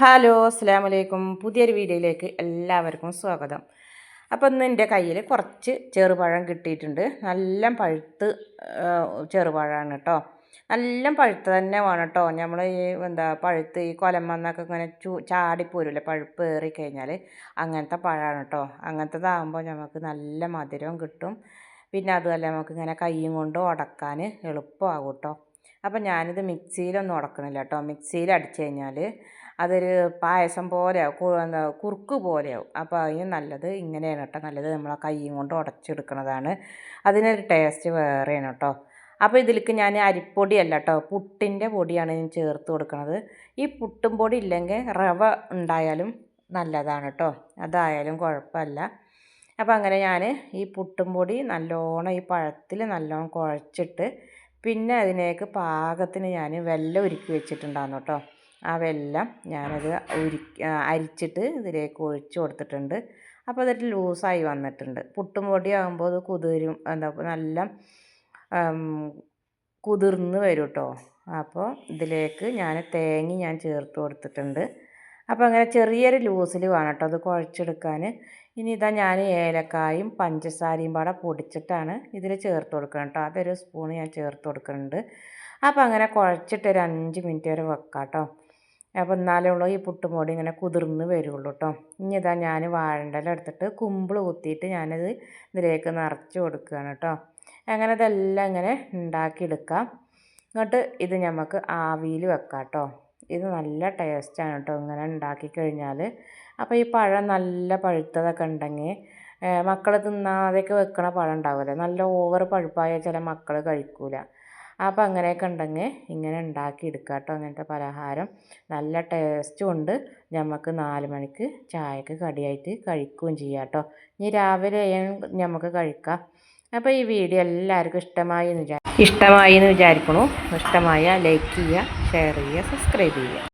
Hello അസ്സാം വലൈക്കും പുതിയൊരു വീഡിയോയിലേക്ക് എല്ലാവർക്കും സ്വാഗതം. അപ്പോൾ ഇന്ന് എന്റെ കയ്യിൽ കുറച്ച് ചെറുപഴം കിട്ടിയിട്ടുണ്ട്. നല്ല പഴുത്ത് ചെറുപഴമാണ് കേട്ടോ. നല്ല പഴുത്ത് തന്നെ വേണം കേട്ടോ. നമ്മൾ ഈ എന്താ പഴുത്ത് ഈ കൊലമന്നൊക്കെ ഇങ്ങനെ ചൂ ചാടിപ്പോരില്ലേ പഴുപ്പ് ഏറി കഴിഞ്ഞാൽ അങ്ങനത്തെ പഴമാണ് കേട്ടോ. അങ്ങനത്തേതാകുമ്പോൾ നമുക്ക് നല്ല മധുരവും കിട്ടും. പിന്നെ അതുമല്ല നമുക്ക് ഇങ്ങനെ കൈയും കൊണ്ട് ഉടക്കാൻ എളുപ്പമാകും കേട്ടോ. അപ്പോൾ ഞാനിത് മിക്സിയിലൊന്നും ഉടക്കണില്ല കേട്ടോ. മിക്സിയിൽ അടിച്ചു കഴിഞ്ഞാൽ അതൊരു പായസം പോലെയാവും എന്താ കുറുക്ക് പോലെയാവും. അപ്പോൾ അതിന് നല്ലത് ഇങ്ങനെയാണ് കേട്ടോ. നല്ലത് നമ്മളെ കൈയും കൊണ്ട് ഉടച്ചെടുക്കുന്നതാണ് അതിനൊരു ടേസ്റ്റ് വേറെയാണ് കേട്ടോ. അപ്പോൾ ഇതിലേക്ക് ഞാൻ അരിപ്പൊടിയല്ല കേട്ടോ പുട്ടിന്റെ പൊടിയാണ് ഞാൻ ചേർത്ത് കൊടുക്കുന്നത് ഈ പുട്ടും പൊടി ഇല്ലെങ്കിൽ റവ ഉണ്ടായാലും നല്ലതാണ് കേട്ടോ. അതായാലും കുഴപ്പമില്ല. അപ്പോൾ അങ്ങനെ ഞാൻ ഈ പുട്ടും പൊടി നല്ലോണം ഈ പഴത്തിൽ നല്ലോണം കുഴച്ചിട്ട് പിന്നെ അതിനേക്ക് പാകത്തിന് ഞാൻ വെല്ലം ഉരുക്കി വെച്ചിട്ടുണ്ടായിരുന്നു കേട്ടോ. ആ വെല്ലം ഞാനത് ഉരുക്കി അരിച്ചിട്ട് ഇതിലേക്ക് ഒഴിച്ച് കൊടുത്തിട്ടുണ്ട്. അപ്പോൾ അതൊരു ലൂസായി വന്നിട്ടുണ്ട്. പുട്ടും പൊടി ആകുമ്പോൾ അത് കുതിരും എന്താ നല്ല കുതിർന്ന് വരും കേട്ടോ അപ്പോൾ ഇതിലേക്ക് ഞാൻ തേങ്ങ ഞാൻ ചേർത്ത് കൊടുത്തിട്ടുണ്ട്. അപ്പോൾ അങ്ങനെ ചെറിയൊരു ലൂസിൽ വേണം കേട്ടോ അത് കുഴച്ചെടുക്കാൻ. ഇനി ഇതാ ഞാൻ ഏലക്കായും പഞ്ചസാരയും പാടെ പൊടിച്ചിട്ടാണ് ഇതിൽ ചേർത്ത് കൊടുക്കണം കേട്ടോ അതൊരു സ്പൂൺ ഞാൻ ചേർത്ത് കൊടുക്കുന്നുണ്ട്. അപ്പോൾ അങ്ങനെ കുഴച്ചിട്ട് ഒരു അഞ്ച് മിനിറ്റ് വരെ വെക്കാം കേട്ടോ അപ്പോൾ എന്നാലേ ഉള്ളൂ ഈ പുട്ടുമോടി ഇങ്ങനെ കുതിർന്ന് വരുള്ളൂ കേട്ടോ ഇനി ഇതാ ഞാൻ വാഴണ്ടല എടുത്തിട്ട് കുമ്പിൾ കുത്തിയിട്ട് ഞാനത് ഇതിലേക്ക് നിറച്ച് കൊടുക്കുകയാണ് കേട്ടോ അങ്ങനെ ഇതെല്ലാം ഇങ്ങനെ ഉണ്ടാക്കിയെടുക്കാം എന്നിട്ട് ഇത് നമുക്ക് ആവിയിൽ വെക്കാം കേട്ടോ ഇത് നല്ല ടേസ്റ്റാണ് കേട്ടോ ഇങ്ങനെ ഉണ്ടാക്കി കഴിഞ്ഞാൽ അപ്പോൾ ഈ പഴം നല്ല പഴുത്തതൊക്കെ ഉണ്ടെങ്കിൽ മക്കൾ തിന്നാതെയൊക്കെ വെക്കണ പഴം ഉണ്ടാവില്ല നല്ല ഓവർ പഴുപ്പായ ചില മക്കൾ കഴിക്കൂല. അപ്പോൾ അങ്ങനെയൊക്കെ ഉണ്ടെങ്കിൽ ഇങ്ങനെ ഉണ്ടാക്കി എടുക്കുക കേട്ടോ. അങ്ങനത്തെ പലഹാരം. നല്ല ടേസ്റ്റും ഉണ്ട്. നമുക്ക് നാല് മണിക്ക് ചായക്ക് കടിയായിട്ട് കഴിക്കുകയും ചെയ്യാം കേട്ടോ. ഇനി രാവിലെ നമുക്ക് കഴിക്കാം. അപ്പോൾ ഈ വീഡിയോ എല്ലാവർക്കും ഇഷ്ടമായി എന്ന് വിചാരിക്കും ഇഷ്ടമായി എന്ന് വിചാരിക്കണു. ഇഷ്ടമായ ലൈക്ക് ചെയ്യുക ഷെയർ ചെയ്യുക സബ്സ്ക്രൈബ് ചെയ്യുക.